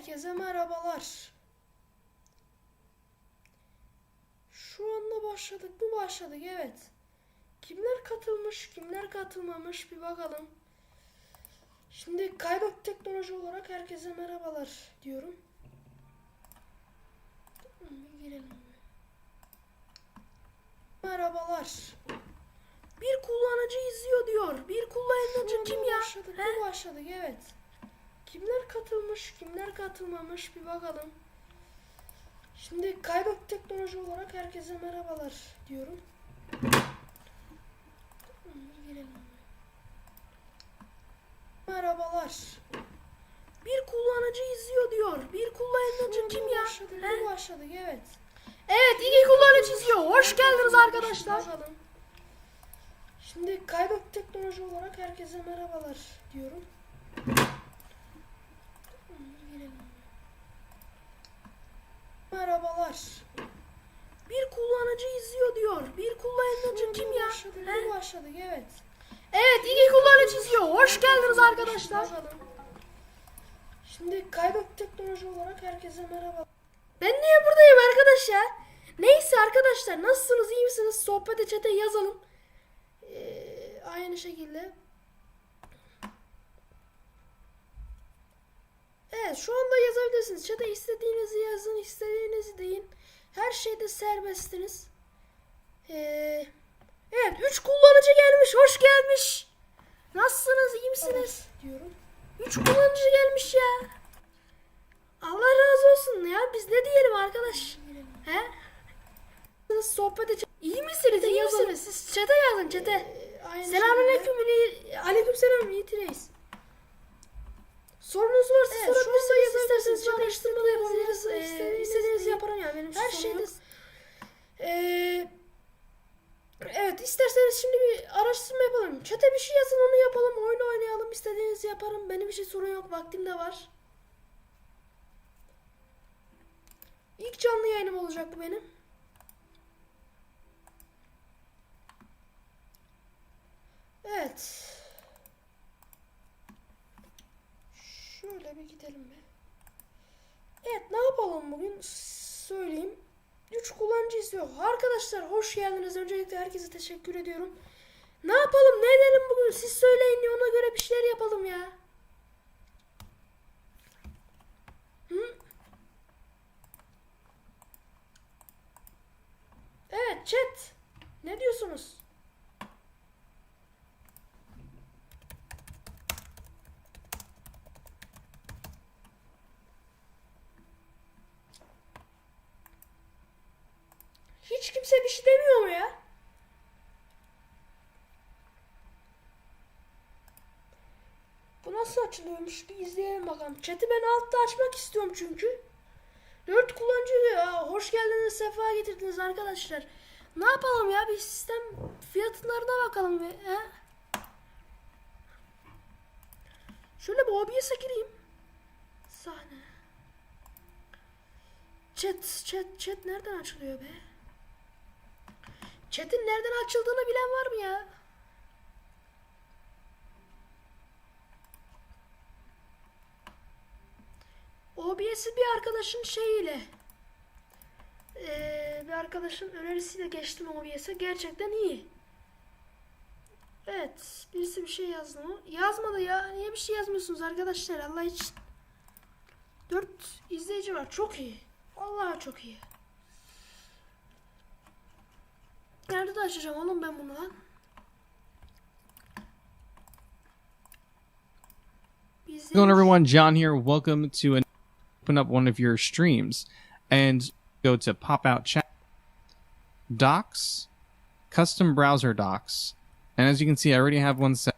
Herkese merhabalar. Şu anda başladık mı başladık evet. Kimler katılmış kimler katılmamış bir bakalım. Şimdi Kaybak Teknoloji olarak herkese merhabalar diyorum. Bir girelim. Merhabalar. Bir kullanıcı izliyor diyor. Bir kullanıcı kim ya? Başladık mı başladık evet. Kimler katılmış, kimler katılmamış bir bakalım. Şimdi Kaybak Teknoloji olarak herkese merhabalar diyorum. Merhabalar. Bir kullanıcı izliyor diyor. Bir kullanıcı kim ya? Başladık, He? başladık evet. Evet iki kullanıcı izliyor. Hoş geldiniz arkadaşlar. Bakalım. Şimdi Kaybak Teknoloji olarak herkese merhabalar diyorum. Tamam, bir girelim. Merhabalar. Bir kullanıcı izliyor diyor. Bir kullanıcı kim ya? Başladık, He? başladık evet. Evet iki kullanıcı izliyor. Hoş geldiniz arkadaşlar. Şimdi Kaybak Teknoloji olarak herkese merhaba. Ben niye buradayım arkadaşlar? Neyse arkadaşlar nasılsınız iyi misiniz? Sohbete çete yazalım. Ee, aynı şekilde. Evet şu anda yazabilirsiniz. Chat'e istediğinizi yazın, istediğinizi deyin. Her şeyde serbestsiniz. Ee, Evet üç kullanıcı gelmiş. Hoş gelmiş. Nasılsınız iyi misiniz? diyorum. Üç kullanıcı gelmiş ya. Allah razı olsun ya. Biz ne diyelim arkadaş? He? Siz sohbete ç- İyi misiniz? iyi misiniz? Siz çete yazın çete. Ee, Selamünaleyküm. Aleyküm selam. İyi reis. Sorunuz varsa Evet, sorabilirsiniz. İsterseniz Chat araştırma da yapabiliriz. Ee, istediğinizi yaparım ya. Benim Her şeyde. Ee, evet isterseniz şimdi bir araştırma yapalım. Çete bir şey yazın onu yapalım. Oyun oynayalım. istediğinizi yaparım. Benim bir şey sorun yok. Vaktim de var. İlk canlı yayınım olacak bu benim. Evet. Bir gidelim bir. Evet ne yapalım bugün söyleyeyim. 3 kullanıcı izliyor. Arkadaşlar hoş geldiniz. Öncelikle herkese teşekkür ediyorum. Ne yapalım ne edelim bugün siz söyleyin ya, ona göre bir şeyler yapalım ya. Hı? Evet chat. Ne diyorsunuz? Hiç kimse bir şey demiyor mu ya? Bu nasıl açılıyormuş? Bir izleyelim bakalım. Chat'i ben altta açmak istiyorum çünkü. Dört kullanıcı diyor ya. Hoş geldiniz, sefa getirdiniz arkadaşlar. Ne yapalım ya? Bir sistem fiyatlarına bakalım. He? Şöyle bir OBS'e gireyim. Sahne. Chat, chat, chat nereden açılıyor be? Chat'in nereden açıldığını bilen var mı ya? OBS'i bir arkadaşın şeyiyle eee, bir arkadaşın önerisiyle geçtim OBS'e. Gerçekten iyi. Evet. Birisi bir şey yazdı mı? Yazmadı ya. Niye bir şey yazmıyorsunuz arkadaşlar? Allah için. 4 izleyici var. Çok iyi. Vallahi çok iyi. Nerede de açacağım oğlum ben bunu? Lan? How's it going everyone? john here. Welcome to an open up one of your streams and go to pop out chat docs custom browser docs. And as you can see i already have one set